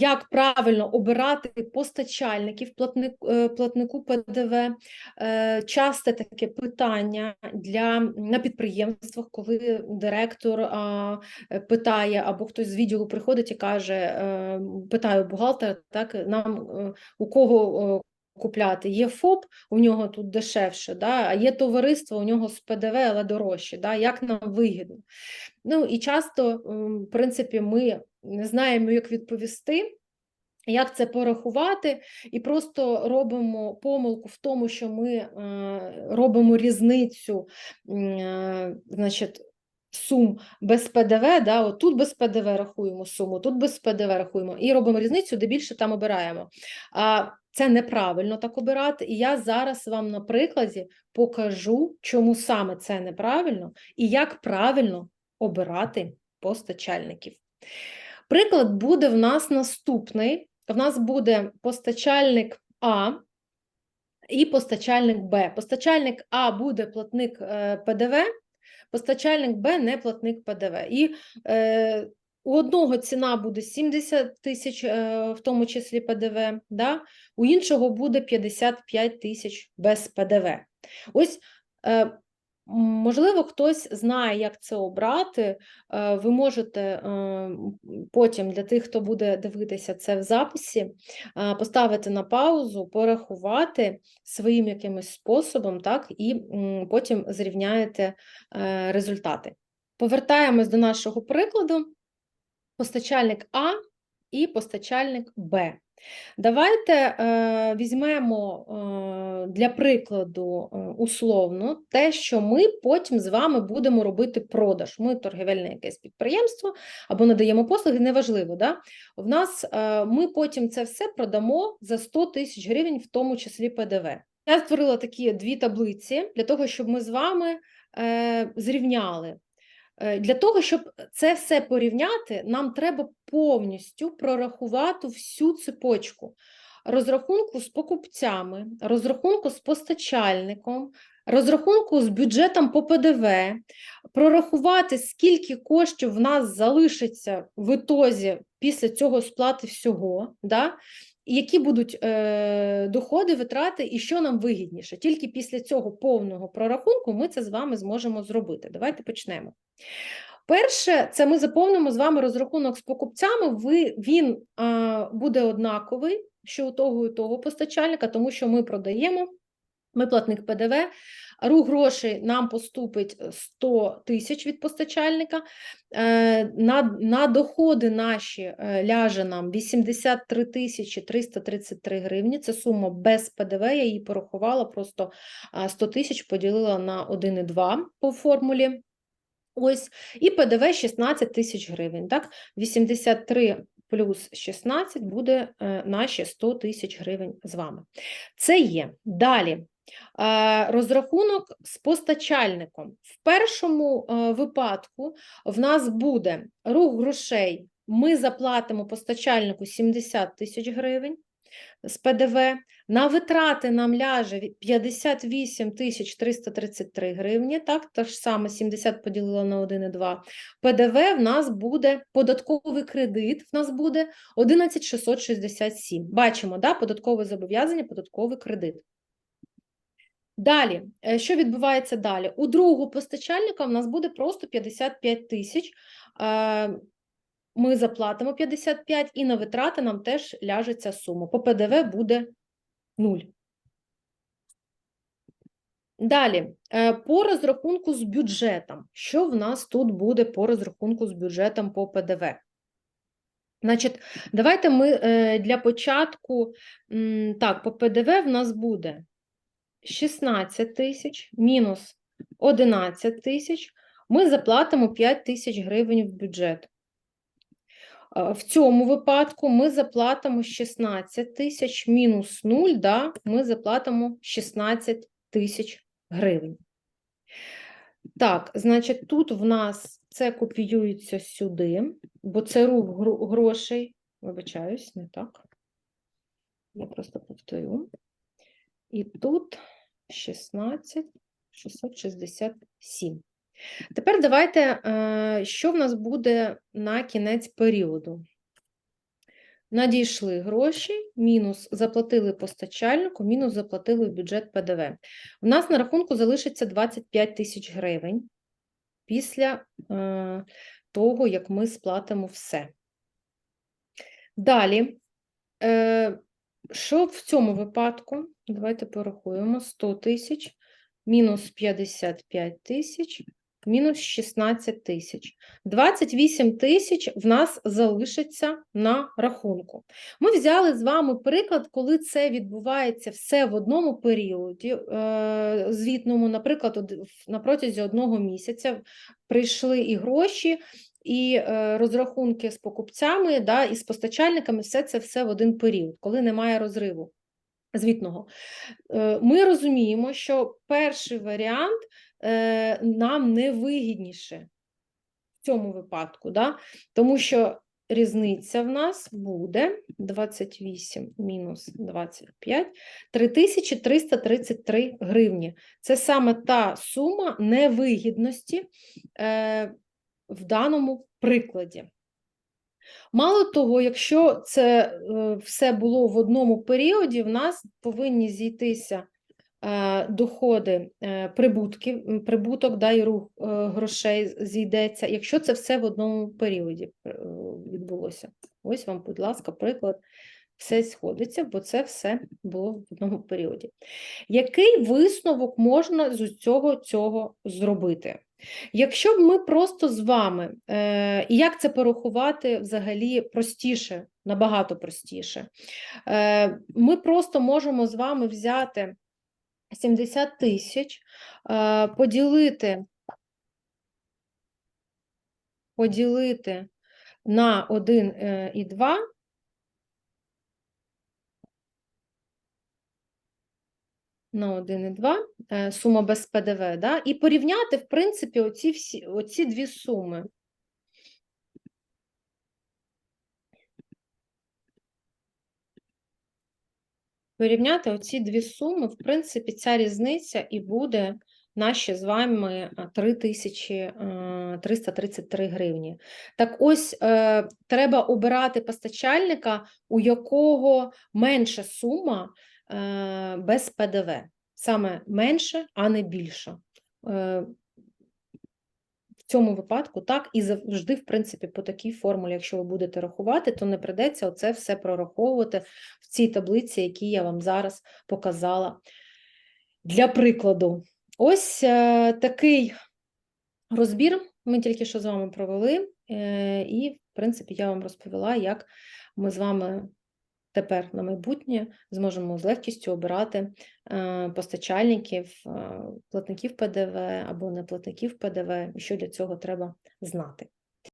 як правильно обирати постачальників платнику, е, платнику ПДВ. Е, Часте таке питання для на підприємствах, коли директор а, е, питає, або хтось з відділу приходить і каже, питаю бухгалтера, так нам е, у кого е, купляти. Є ФОП, у нього тут дешевше, да? а є товариство, у нього з ПДВ, але дорожче. Да? Як нам вигідно? Ну і часто, в принципі, ми не знаємо, як відповісти. Як це порахувати, і просто робимо помилку в тому, що ми е, робимо різницю, е, значить, сум без ПДВ, да, от тут без ПДВ рахуємо суму, тут без ПДВ рахуємо, і робимо різницю, де більше там обираємо. А це неправильно так обирати. І я зараз вам на прикладі покажу, чому саме це неправильно і як правильно обирати постачальників. Приклад буде в нас наступний. В нас буде постачальник А і постачальник Б. Постачальник А буде платник е, ПДВ, постачальник Б не платник ПДВ. І е, у одного ціна буде 70 тисяч, е, в тому числі ПДВ, да? у іншого буде 55 тисяч без ПДВ. Ось е, Можливо, хтось знає, як це обрати. Е, Ви можете потім для тих, хто буде дивитися це в записі, поставити на паузу, порахувати своїм якимось способом, так, і потім зрівняєте результати. Повертаємось до нашого прикладу: постачальник А і постачальник Б. Давайте е, візьмемо е, для прикладу е, условно те, що ми потім з вами будемо робити продаж. Ми торгівельне якесь підприємство або надаємо послуги, неважливо. Да? В нас е, ми потім це все продамо за 100 тисяч гривень, в тому числі ПДВ. Я створила такі дві таблиці для того, щоб ми з вами е, зрівняли. Е, Для того, щоб це все порівняти, нам треба повністю прорахувати всю цепочку розрахунку з покупцями, розрахунку з постачальником, розрахунку з бюджетом по ПДВ, прорахувати, скільки коштів в нас залишиться в ітозі після цього сплати всього. Да? Які будуть е, доходи, витрати, і що нам вигідніше. Тільки після цього повного прорахунку ми це з вами зможемо зробити. Давайте почнемо. Перше, це ми заповнимо з вами розрахунок з покупцями. Ви, Він е, буде однаковий, що у того і того постачальника, тому що ми продаємо, ми платник ПДВ, рух грошей нам поступить 100 тисяч від постачальника, е, на, на доходи наші е, ляже нам 83 тисячі 333 гривні, це сума без ПДВ, я її порахувала, просто 100 тисяч поділила на 1,2 по формулі. Ось, і ПДВ 16 тисяч гривень. Так? 83 плюс 16 буде е, наші 100 тисяч гривень з вами. Це є. Далі. Е, Розрахунок з постачальником. В першому е, випадку в нас буде рух грошей. Ми заплатимо постачальнику 70 тисяч гривень з ПДВ. На витрати нам ляже 58 тисяч 333 гривні, так, те ж саме 70 поділила на 1,2. ПДВ в нас буде податковий кредит, в нас буде 11 667. Бачимо, да, податкове зобов'язання, податковий кредит. Далі, е, що відбувається далі? У другого постачальника в нас буде просто 55 тисяч. Е, Ми заплатимо 55 і на витрати нам теж ляже ця сума. По ПДВ буде 0. Далі, е, по розрахунку з бюджетом. Що в нас тут буде по розрахунку з бюджетом по ПДВ? Значить, давайте ми для початку, так, по ПДВ в нас буде 16 тисяч мінус 11 тисяч. Ми заплатимо 5 тисяч гривень в бюджет. Е, В цьому випадку ми заплатимо 16 тисяч мінус 0, да, ми заплатимо 16 тисяч гривень. Так, значить, тут в нас це копіюється сюди, бо це рух грошей. Вибачаюсь, не так. Я просто повторю. І тут 16 667. Тепер давайте, е, що в нас буде на кінець періоду. надійшли гроші, мінус заплатили постачальнику, мінус заплатили в бюджет ПДВ. У нас на рахунку залишиться 25 тисяч гривень після е, того, як ми сплатимо все. Далі, е, що в цьому випадку? Давайте порахуємо: 100 тисяч, мінус 55 тисяч, мінус 16 тисяч. 28 тисяч в нас залишиться на рахунку. Ми взяли з вами приклад, коли це відбувається все в одному періоді е, звітному, наприклад, на протязі одного місяця прийшли і гроші, і е, розрахунки з покупцями, да, і з постачальниками, все це все в один період, коли немає розриву звітного. Е, Ми розуміємо, що перший варіант е, нам не вигідніше в цьому випадку, да? тому що різниця в нас буде 28 мінус 25, 3333 гривні. Це саме та сума невигідності в даному прикладі. Мало того, якщо це е, все було в одному періоді, в нас повинні зійтися е, доходи, е, прибутки, прибуток да, і рух грошей зійдеться, якщо це все в одному періоді відбулося. Ось вам, будь ласка, приклад. Все сходиться, бо це все було в одному періоді. Який висновок можна з цього цього зробити? Якщо б ми просто з вами, е, і як це порахувати взагалі простіше, набагато простіше, е, ми просто можемо з вами взяти 70 тисяч, е, поділити, поділити на 1 е, і 2, на 1 і 2, е, сума без ПДВ, да? і порівняти, в принципі, оці, всі, оці дві суми. Порівняти оці дві суми, в принципі, ця різниця і буде наші з вами 3333 гривні. Так ось е, треба обирати постачальника, у якого менша сума е, без ПДВ. Саме менше, а не більше. Е, в цьому випадку так і завжди, в принципі, по такій формулі, якщо ви будете рахувати, то не придеться оце все прораховувати в цій таблиці, які я вам зараз показала для прикладу. Ось е, такий розбір ми тільки що з вами провели, е, і, в принципі, я вам розповіла, як ми з вами тепер на майбутнє зможемо з легкістю обирати е, постачальників, е, платників ПДВ або неплатників ПДВ, і що для цього треба знати.